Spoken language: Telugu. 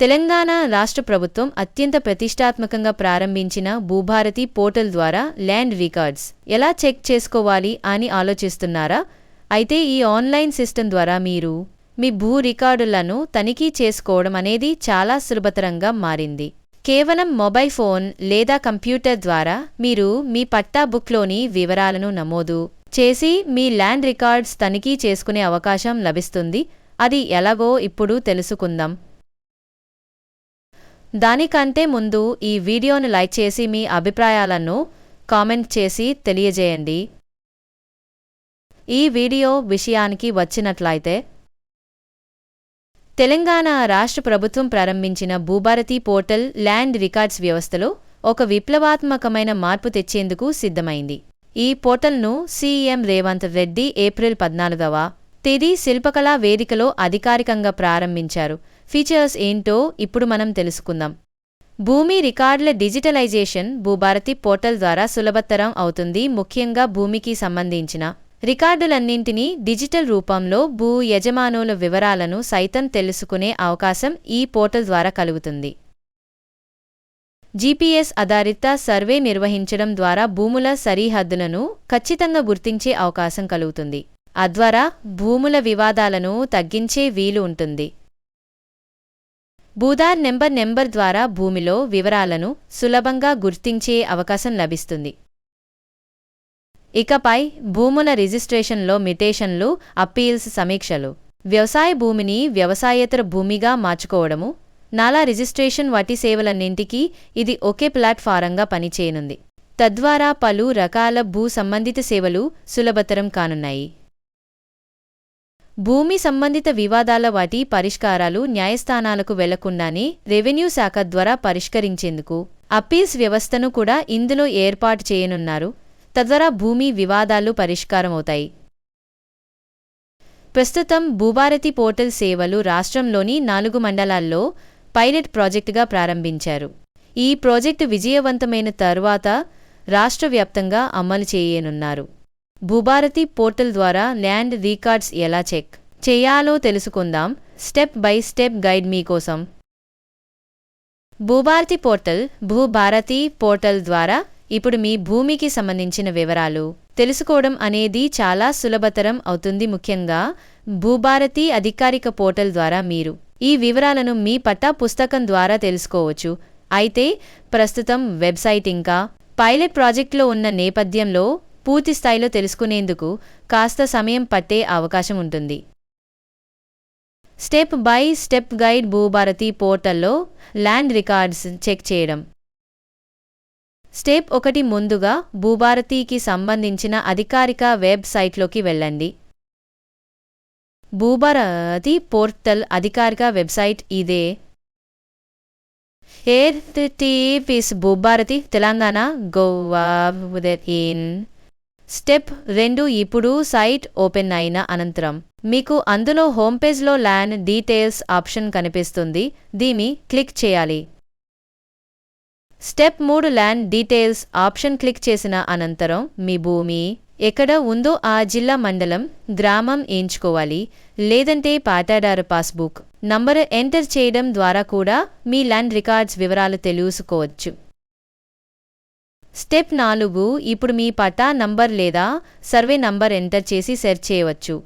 తెలంగాణ రాష్ట్ర ప్రభుత్వం అత్యంత ప్రతిష్టాత్మకంగా ప్రారంభించిన భూభారతి పోర్టల్ ద్వారా ల్యాండ్ రికార్డ్స్ ఎలా చెక్ చేసుకోవాలి అని ఆలోచిస్తున్నారా? అయితే ఈ ఆన్లైన్ సిస్టమ్ ద్వారా మీరు మీ భూ రికార్డులను తనిఖీ చేసుకోవడం అనేది చాలా సులభతరంగా మారింది. కేవలం మొబైల్ ఫోన్ లేదా కంప్యూటర్ ద్వారా మీరు మీ పట్టా బుక్లోని వివరాలను నమోదు చేసి మీ ల్యాండ్ రికార్డ్స్ తనిఖీ చేసుకునే అవకాశం లభిస్తుంది. అది ఎలాగో ఇప్పుడు తెలుసుకుందాం. దానికంటే ముందు ఈ వీడియోను లైక్ చేసి మీ అభిప్రాయాలను కామెంట్ చేసి తెలియజేయండి. ఈ వీడియో విషయానికి వచ్చినట్లయితే తెలంగాణ రాష్ట్ర ప్రభుత్వం ప్రారంభించిన భూభారతి పోర్టల్ ల్యాండ్ రికార్డ్స్ వ్యవస్థలో ఒక విప్లవాత్మకమైన మార్పు తెచ్చేందుకు సిద్ధమైంది. ఈ పోర్టల్ను సీఎం రేవంత్ రెడ్డి ఏప్రిల్ పద్నాలుగవ తేదీ శిల్పకళా వేదికలో అధికారికంగా ప్రారంభించారు. ఫీచర్స్ ఏంటో ఇప్పుడు మనం తెలుసుకుందాం. భూమి రికార్డుల డిజిటలైజేషన్ భూభారతి పోర్టల్ ద్వారా సులభతరం అవుతుంది. ముఖ్యంగా భూమికి సంబంధించిన రికార్డులన్నింటినీ డిజిటల్ రూపంలో భూ యజమానుల వివరాలను సైతం తెలుసుకునే అవకాశం ఈ పోర్టల్ ద్వారా కలుగుతుంది. జీపీఎస్ ఆధారిత సర్వే నిర్వహించడం ద్వారా భూముల సరిహద్దులను ఖచ్చితంగా గుర్తించే అవకాశం కలుగుతుంది. అద్వారా భూముల వివాదాలను తగ్గించే వీలు ఉంటుంది. భూదార్ నెంబర్ నెంబర్ ద్వారా భూమిలో వివరాలను సులభంగా గుర్తించే అవకాశం లభిస్తుంది. ఇకపై భూముల రిజిస్ట్రేషన్లో మిటేషన్లు అప్పీల్స్ సమీక్షలు వ్యవసాయ భూమిని వ్యవసాయేతర భూమిగా మార్చుకోవడము నాలా రిజిస్ట్రేషన్ వాటి సేవలన్నింటికీ ఇది ఒకే ప్లాట్ఫారంగా పనిచేయనుంది. తద్వారా పలు రకాల భూ సంబంధిత సేవలు సులభతరం కానున్నాయి. భూమి సంబంధిత వివాదాల వాటి పరిష్కారాలు న్యాయస్థానాలకు వెళ్ళకుండానే రెవెన్యూ శాఖ ద్వారా పరిష్కరించేందుకు అప్పీల్స్ వ్యవస్థను కూడా ఇందులో ఏర్పాటు చేయనున్నారు. తద్వారా భూమి వివాదాలు పరిష్కారమవుతాయి. ప్రస్తుతం భూభారతి పోర్టల్ సేవలు రాష్ట్రంలోని నాలుగు మండలాల్లో పైలట్ ప్రాజెక్టుగా ప్రారంభించారు. ఈ ప్రాజెక్టు విజయవంతమైన తరువాత రాష్ట్ర వ్యాప్తంగా అమలు చేయనున్నారు. భూభారతి పోర్టల్ ద్వారా ల్యాండ్ రికార్డ్స్ ఎలా చెక్ చేయాలో తెలుసుకుందాం. స్టెప్ బై స్టెప్ గైడ్ మీకోసం. భూభారతి పోర్టల్ భూభారతి పోర్టల్ ద్వారా ఇప్పుడు మీ భూమికి సంబంధించిన వివరాలు తెలుసుకోవడం అనేది చాలా సులభతరం అవుతుంది ముఖ్యంగా భూభారతి అధికారిక పోర్టల్ ద్వారా మీరు ఈ వివరాలను మీ పట్టా పుస్తకం ద్వారా తెలుసుకోవచ్చు. అయితే ప్రస్తుతం వెబ్సైట్ ఇంకా పైలట్ ప్రాజెక్టులో ఉన్న నేపథ్యంలో పూర్తి స్థాయిలో తెలుసుకునేందుకు కాస్త సమయం పట్టే అవకాశం ఉంటుంది. Step by step guide Bhubharati పోర్టల్లో ల్యాండ్ రికార్డ్స్ చెక్ చేయడం. స్టెప్ ఒకటి ముందుగా భూభారతికి సంబంధించిన అధికారిక వెబ్సైట్లోకి వెళ్ళండి. భూభారతి పోర్టల్ అధికారిక వెబ్సైట్ ఇదే. ఏర్టీపీస్ Bhubharati Telangana gov in step రెండు ఇప్పుడు సైట్ ఓపెన్ అయిన అనంతరం. మీకు అందులో హోమ్ పేజ్లో ల్యాండ్ డీటెయిల్స్ ఆప్షన్ కనిపిస్తుంది. దీన్ని క్లిక్ చేయాలి. స్టెప్ మూడు ల్యాండ్ డీటెయిల్స్ ఆప్షన్ క్లిక్ చేసిన అనంతరం మీ భూమి ఎక్కడ ఉందో ఆ జిల్లా మండలం గ్రామం ఎంచుకోవాలి. లేదంటే పాటాదారు పాస్బుక్. నంబర్ ఎంటర్ చేయడం ద్వారా కూడా మీ ల్యాండ్ రికార్డ్స్ వివరాలు తెలుసుకోవచ్చు. స్టెప్ నాలుగు ఇప్పుడు మీ పటా నంబర్ లేదా సర్వే నంబర్ ఎంటర్ చేసి సెర్చ్ చేయవచ్చు.